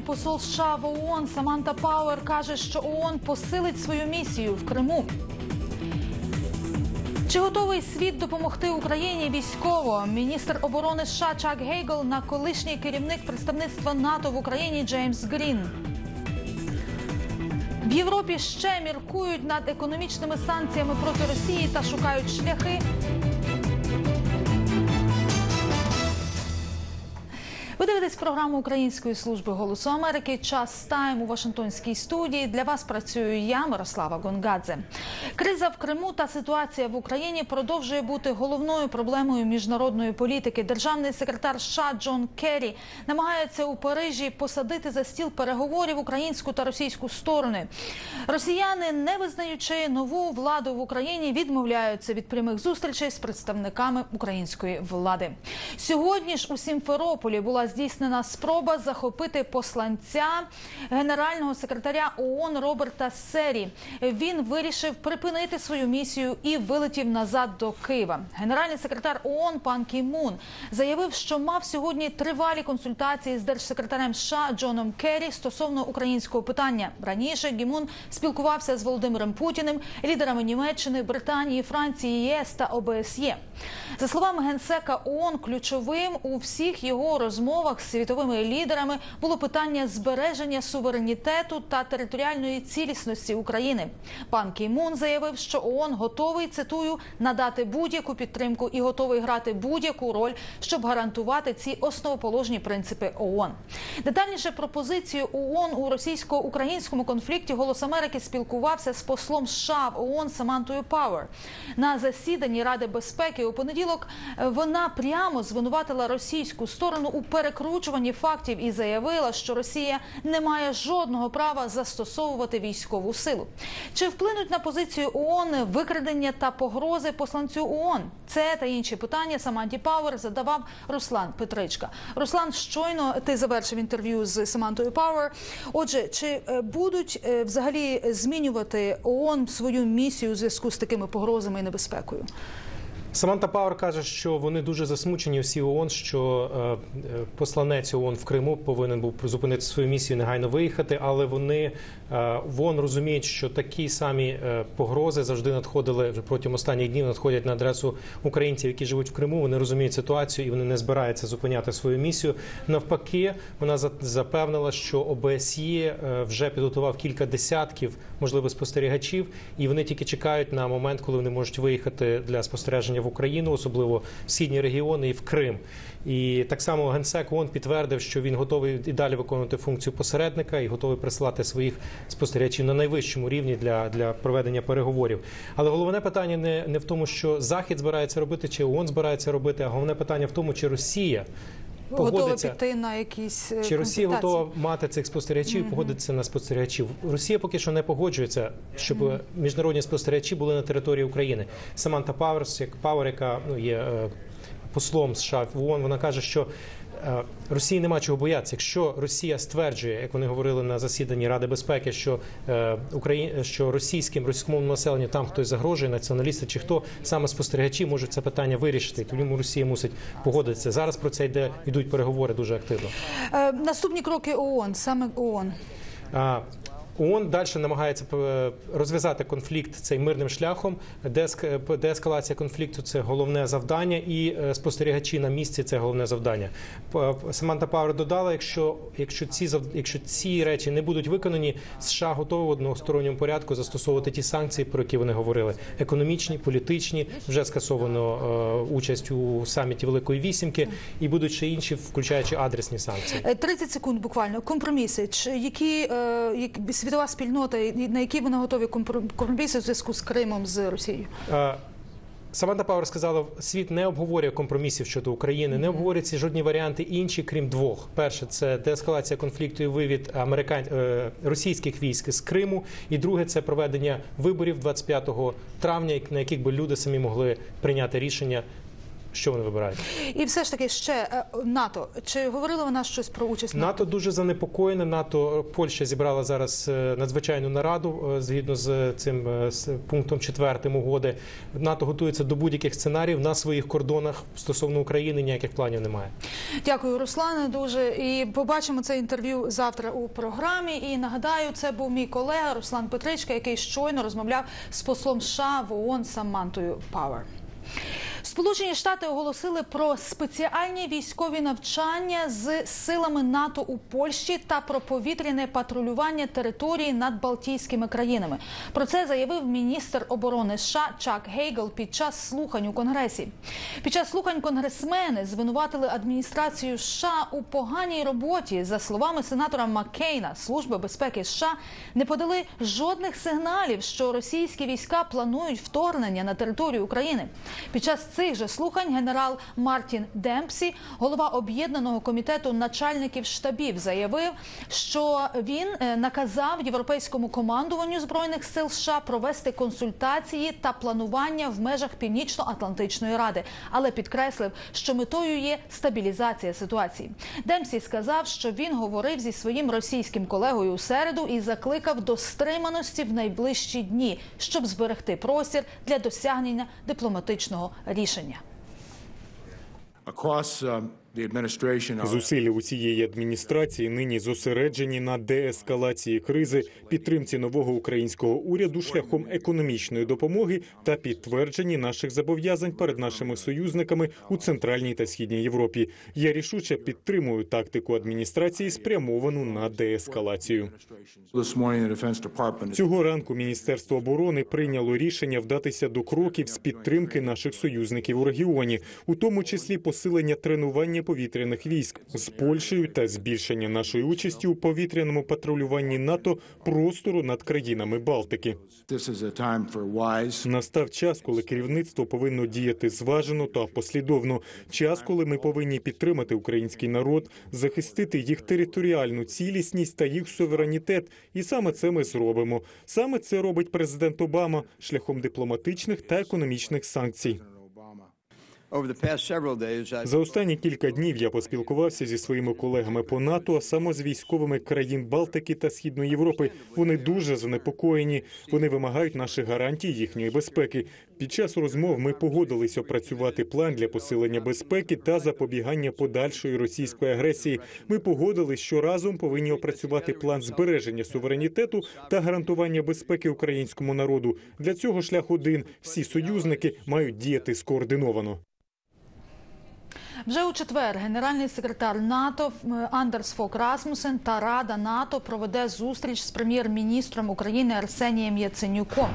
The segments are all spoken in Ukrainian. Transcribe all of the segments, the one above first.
Спеціальний посол США в ООН Саманта Пауер каже, що ООН посилить свою місію в Криму. Чи готовий світ допомогти Україні військово? Міністр оборони США Чак Гейгл на колишній керівник представництва НАТО в Україні Джеймс Грін. В Європі ще міркують над економічними санкціями проти Росії та шукають шляхи. Дивитесь програму Української служби голосу Америки. Час тайм у Вашингтонській студії. Для вас працюю я, Мирослава Гонгадзе. Криза в Криму та ситуація в Україні продовжує бути головною проблемою міжнародної політики. Державний секретар США Джон Керрі намагається у Парижі посадити за стіл переговорів українську та російську сторони. Росіяни, не визнаючи нову владу в Україні, відмовляються від прямих зустрічей з представниками української влади. Сьогодні ж у Сімферополі була здійснена спроба захопити посланця генерального секретаря ООН Роберта Сері. Він вирішив припинити свою місію і вилетів назад до Києва. Генеральний секретар ООН пан Кі Мун заявив, що мав сьогодні тривалі консультації з держсекретарем США Джоном Керрі стосовно українського питання. Раніше Гімун спілкувався з Володимиром Путіним, лідерами Німеччини, Британії, Франції, ЄС та ОБСЄ. За словами генсека ООН, ключовим у всіх його розмовах з світовими лідерами було питання збереження суверенітету та територіальної цілісності України. Пан Кі Мун заявив, що ООН готовий цитую надати будь-яку підтримку і готовий грати будь-яку роль, щоб гарантувати ці основоположні принципи ООН. Детальніше про позицію ООН у російсько-українському конфлікті Голос Америки спілкувався з послом США в ООН Самантою Пауер на засіданні Ради безпеки у понеділок. Вона прямо звинуватила російську сторону у перекручуванні фактів і заявила, що Росія не має жодного права застосовувати військову силу. Чи вплинуть на позицію ООН викрадення та погрози посланцю ООН? Це та інші питання Саманті Пауер задавав Руслан Петричка. Руслан, щойно ти завершив інтерв'ю з Самантою Пауер. Отже, чи е, будуть е, взагалі змінювати ООН свою місію у зв'язку з такими погрозами і небезпекою? Саманта Пауер каже, що вони дуже засмучені всі ООН, що е, е, посланець ООН в Криму повинен був зупинити свою місію, негайно виїхати. Але вони е, в ООН розуміють, що такі самі е, погрози завжди надходили вже протягом останніх днів. Надходять на адресу українців, які живуть в Криму. Вони розуміють ситуацію і вони не збираються зупиняти свою місію. Навпаки, вона за- запевнила, що ОБСЄ е, вже підготував кілька десятків можливо спостерігачів, і вони тільки чекають на момент, коли вони можуть виїхати для спостереження в Україну, особливо в східні регіони і в Крим. І так само генсек ООН підтвердив, що він готовий і далі виконувати функцію посередника і готовий присилати своїх спостерігачів на найвищому рівні для, для проведення переговорів. Але головне питання не, не в тому, що Захід збирається робити, чи ООН збирається робити, а головне питання в тому, чи Росія. Готова Погодиться піти на якісь е, чи Росія готова мати цих спостерігачів, і погодитися на спостерігачів? Росія поки що не погоджується, щоб міжнародні спостерігачі були на території України. Саманта Паверс, як Пауер, яка ну є е, послом США в ООН, вона каже, що Росії нема чого боятися. Якщо Росія стверджує, як вони говорили на засіданні Ради безпеки, що е, Україн, що російським російськомовному населенню там хтось загрожує, націоналісти чи хто саме спостерігачі можуть це питання вирішити. Тому Росія мусить погодитися. Зараз про це йде йдуть переговори дуже активно. Е, Наступні кроки ООН, саме ООН. А, ООН далі намагається е, розв'язати конфлікт цей мирним шляхом. Деск- Деескалація конфлікту це головне завдання, і е, спостерігачі на місці це головне завдання. Саманта Пауер додала, якщо, якщо, ці, якщо ці речі не будуть виконані, США готові в односторонньому порядку застосовувати ті санкції, про які вони говорили: економічні, політичні. Вже скасовано е, участь у саміті Великої Вісімки, і будуть ще інші, включаючи адресні санкції. Е, 30 секунд буквально. Компроміси. Які, е, як світова спільнота, на які вони готові компро- компроміси в зв'язку з Кримом з Росією? Е, Саманта Пауер сказала, світ не обговорює компромісів щодо України, не обговорюються жодні варіанти інші, крім двох. Перше це деескалація конфлікту і вивід американ... е, російських військ з Криму. І друге це проведення виборів 25 травня, на яких би люди самі могли прийняти рішення Що вони вибирають? І все ж таки ще е, НАТО. Чи говорила вона щось про участь НАТО? НАТО дуже занепокоєне. НАТО Польща зібрала зараз е, надзвичайну нараду е, згідно з цим з пунктом четвертим угоди. НАТО готується до будь-яких сценаріїв на своїх кордонах стосовно України. Ніяких планів немає. Дякую, Руслане. Дуже і побачимо це інтерв'ю завтра у програмі. І нагадаю, це був мій колега Руслан Петричка, який щойно розмовляв з послом США в ООН Самантою Пауер. Сполучені Штати оголосили про спеціальні військові навчання з силами НАТО у Польщі та про повітряне патрулювання території над Балтійськими країнами. Про це заявив міністр оборони США Чак Гейгл під час слухань у Конгресі. Під час слухань конгресмени звинуватили адміністрацію США у поганій роботі. За словами сенатора Маккейна, служби безпеки США не подали жодних сигналів, що російські війська планують вторгнення на територію України. Під час цих же слухань генерал Мартін Демпсі, голова об'єднаного комітету начальників штабів, заявив, що він е, наказав європейському командуванню збройних сил США провести консультації та планування в межах Північно-Атлантичної ради, але підкреслив, що метою є стабілізація ситуації. Демпсі сказав, що він говорив зі своїм російським колегою у середу і закликав до стриманості в найближчі дні, щоб зберегти простір для досягнення дипломатичного рішення. рішення. Across um, Зусилля усієї адміністрації нині зосереджені на деескалації кризи, підтримці нового українського уряду шляхом економічної допомоги та підтвердженні наших зобов'язань перед нашими союзниками у центральній та східній Європі. Я рішуче підтримую тактику адміністрації, спрямовану на деескалацію. Цього ранку Міністерство оборони прийняло рішення вдатися до кроків з підтримки наших союзників у регіоні, у тому числі посилення тренування повітряних військ з Польщею та збільшення нашої участі у повітряному патрулюванні НАТО простору над країнами Балтики. Настав час, коли керівництво повинно діяти зважено та послідовно. Час, коли ми повинні підтримати український народ, захистити їх територіальну цілісність та їх суверенітет. І саме це ми зробимо. Саме це робить президент Обама шляхом дипломатичних та економічних санкцій. За останні кілька днів я поспілкувався зі своїми колегами по НАТО, а саме з військовими країн Балтики та Східної Європи. Вони дуже занепокоєні. Вони вимагають наших гарантій їхньої безпеки. Під час розмов ми погодились опрацювати план для посилення безпеки та запобігання подальшої російської агресії. Ми погодились, що разом повинні опрацювати план збереження суверенітету та гарантування безпеки українському народу. Для цього шлях один: всі союзники мають діяти скоординовано. Вже у четвер генеральний секретар НАТО Андерс Фок Расмусен та Рада НАТО проведе зустріч з прем'єр-міністром України Арсенієм Яценюком.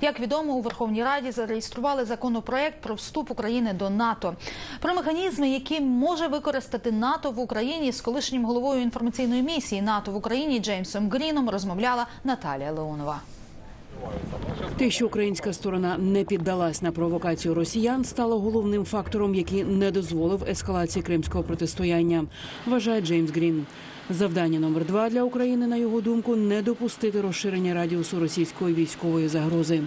Як відомо, у Верховній Раді зареєстрували законопроект про вступ України до НАТО. Про механізми, які може використати НАТО в Україні з колишнім головою інформаційної місії НАТО в Україні Джеймсом Гріном розмовляла Наталія Леонова. Те, що українська сторона не піддалась на провокацію росіян, стало головним фактором, який не дозволив ескалації кримського протистояння, вважає Джеймс Грін. Завдання номер два для України, на його думку, не допустити розширення радіусу російської військової загрози.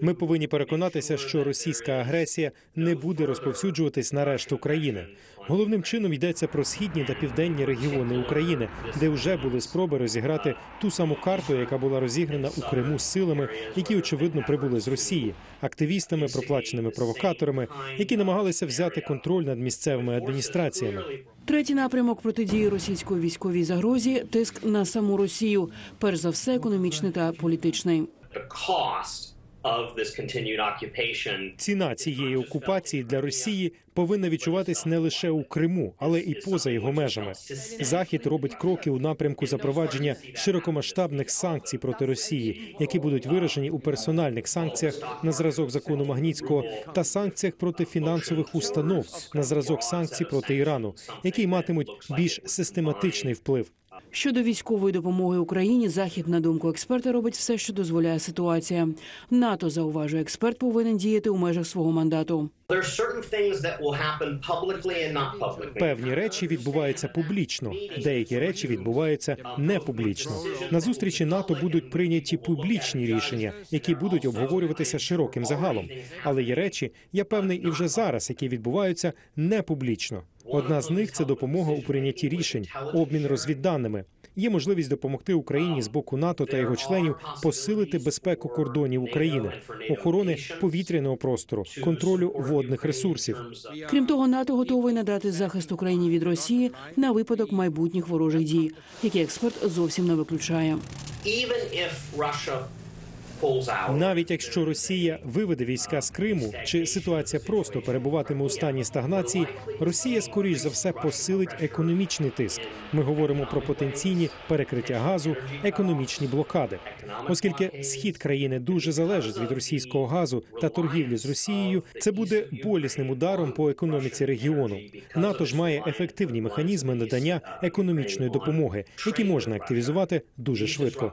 Ми повинні переконатися, що російська агресія не буде розповсюджуватись на решту країни. Головним чином йдеться про східні та південні регіони України, де вже були спроби розіграти ту саму карту, яка була розіграна у Криму з силами, які очевидно прибули з Росії, активістами, проплаченими провокаторами, які намагалися взяти контроль над місцевими адміністраціями. Третій напрямок протидії російської військовій загрозі тиск на саму Росію, перш за все економічний та політичний. Ціна цієї окупації для Росії повинна відчуватись не лише у Криму, але і поза його межами. Захід робить кроки у напрямку запровадження широкомасштабних санкцій проти Росії, які будуть виражені у персональних санкціях на зразок закону Магнітського та санкціях проти фінансових установ на зразок санкцій проти Ірану, які матимуть більш систематичний вплив. Щодо військової допомоги Україні, захід, на думку експерта, робить все, що дозволяє ситуація. НАТО зауважує, експерт повинен діяти у межах свого мандату. Певні речі відбуваються публічно, деякі речі відбуваються не публічно. На зустрічі НАТО будуть прийняті публічні рішення, які будуть обговорюватися широким загалом. Але є речі, я певний, і вже зараз, які відбуваються не публічно. Одна з них це допомога у прийнятті рішень, обмін розвідданими. Є можливість допомогти Україні з боку НАТО та його членів посилити безпеку кордонів України, охорони повітряного простору, контролю водних ресурсів. Крім того, НАТО готовий надати захист Україні від Росії на випадок майбутніх ворожих дій, які експерт зовсім не виключає. Навіть якщо Росія виведе війська з Криму, чи ситуація просто перебуватиме у стані стагнації, Росія скоріш за все посилить економічний тиск. Ми говоримо про потенційні перекриття газу, економічні блокади, оскільки схід країни дуже залежить від російського газу та торгівлі з Росією. Це буде болісним ударом по економіці регіону. НАТО ж має ефективні механізми надання економічної допомоги, які можна активізувати дуже швидко.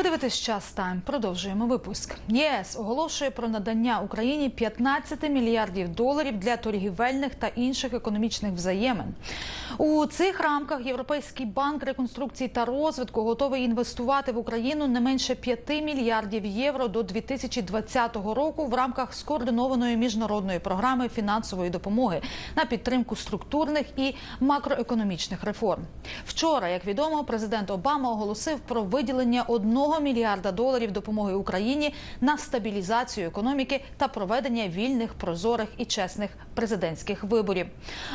Ви дивитесь час тайм. Продовжуємо випуск. ЄС оголошує про надання Україні 15 мільярдів доларів для торгівельних та інших економічних взаємин. У цих рамках Європейський банк реконструкції та розвитку готовий інвестувати в Україну не менше 5 мільярдів євро до 2020 року в рамках скоординованої міжнародної програми фінансової допомоги на підтримку структурних і макроекономічних реформ. Вчора, як відомо, президент Обама оголосив про виділення 1 мільярда доларів допомоги Україні на стабілізацію економіки та проведення вільних, прозорих і чесних президентських виборів.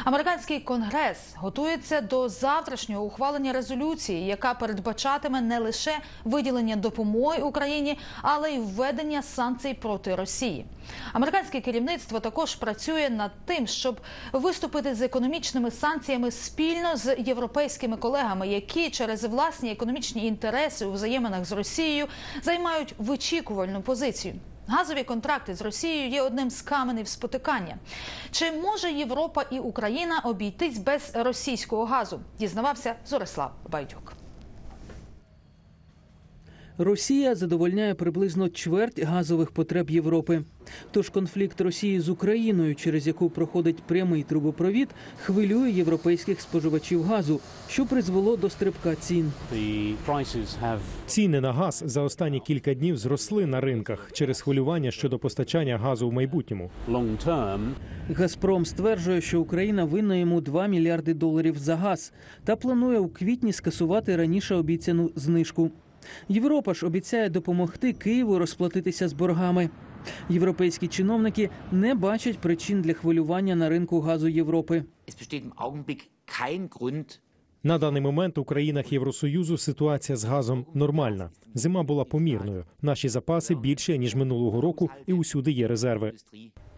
Американський конгрес готується до завтрашнього ухвалення резолюції, яка передбачатиме не лише виділення допомоги Україні, але й введення санкцій проти Росії. Американське керівництво також працює над тим, щоб виступити з економічними санкціями спільно з європейськими колегами, які через власні економічні інтереси у взаєминах з Росією займають вичікувальну позицію. Газові контракти з Росією є одним з каменів спотикання. Чи може Європа і Україна обійтись без російського газу? Дізнавався Зорислав Байдюк. Росія задовольняє приблизно чверть газових потреб Європи. Тож конфлікт Росії з Україною, через яку проходить прямий трубопровід, хвилює європейських споживачів газу, що призвело до стрибка цін. Ціни на газ за останні кілька днів зросли на ринках через хвилювання щодо постачання газу в майбутньому. Газпром стверджує, що Україна винна йому 2 мільярди доларів за газ та планує у квітні скасувати раніше обіцяну знижку. Європа ж обіцяє допомогти Києву розплатитися з боргами. Європейські чиновники не бачать причин для хвилювання на ринку газу Європи. На даний момент у країнах Євросоюзу ситуація з газом нормальна. Зима була помірною. Наші запаси більше ніж минулого року, і усюди є резерви.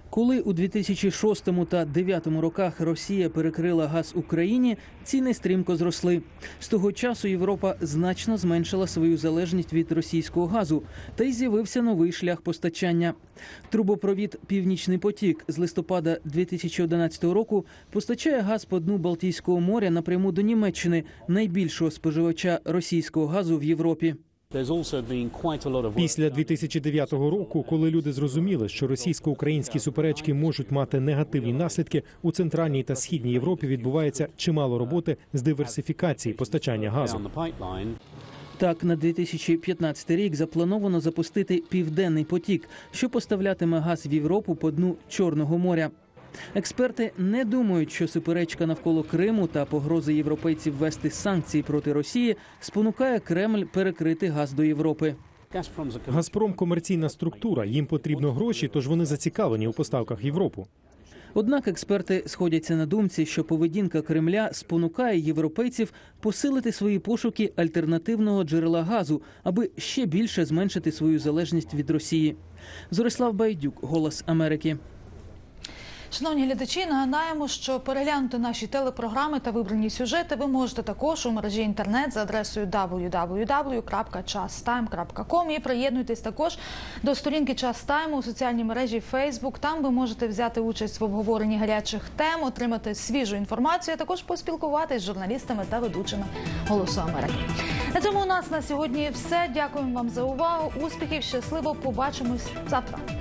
Коли у 2006 та 2009 роках Росія перекрила газ Україні, ціни стрімко зросли. З того часу Європа значно зменшила свою залежність від російського газу, та й з'явився новий шлях постачання. Трубопровід Північний потік з листопада 2011 року постачає газ по дну Балтійського моря напряму до Німеччини, найбільшого споживача російського газу в Європі. There's also been quite a lot of work Після 2009 року, коли люди зрозуміли, що російсько-українські суперечки можуть мати негативні наслідки, у центральній та східній Європі відбувається чимало роботи з диверсифікації постачання газу. down the pipeline Так, на 2015 рік заплановано запустити південний потік, що поставлятиме газ в Європу по дну Чорного моря. Експерти не думають, що суперечка навколо Криму та погрози європейців ввести санкції проти Росії спонукає Кремль перекрити газ до Європи. Газпром комерційна структура. Їм потрібно гроші, тож вони зацікавлені у поставках Європу. Однак експерти сходяться на думці, що поведінка Кремля спонукає європейців посилити свої пошуки альтернативного джерела газу, аби ще більше зменшити свою залежність від Росії. Зорислав Байдюк, Голос Америки. Шановні глядачі, нагадаємо, що переглянути наші телепрограми та вибрані сюжети ви можете також у мережі інтернет за адресою www.chastime.com і приєднуйтесь також до сторінки Час у соціальній мережі Facebook. Там ви можете взяти участь в обговоренні гарячих тем, отримати свіжу інформацію, а також поспілкуватись з журналістами та ведучими Голосу Америки. На цьому у нас на сьогодні все. Дякуємо вам за увагу. Успіхів, щасливо. Побачимось завтра.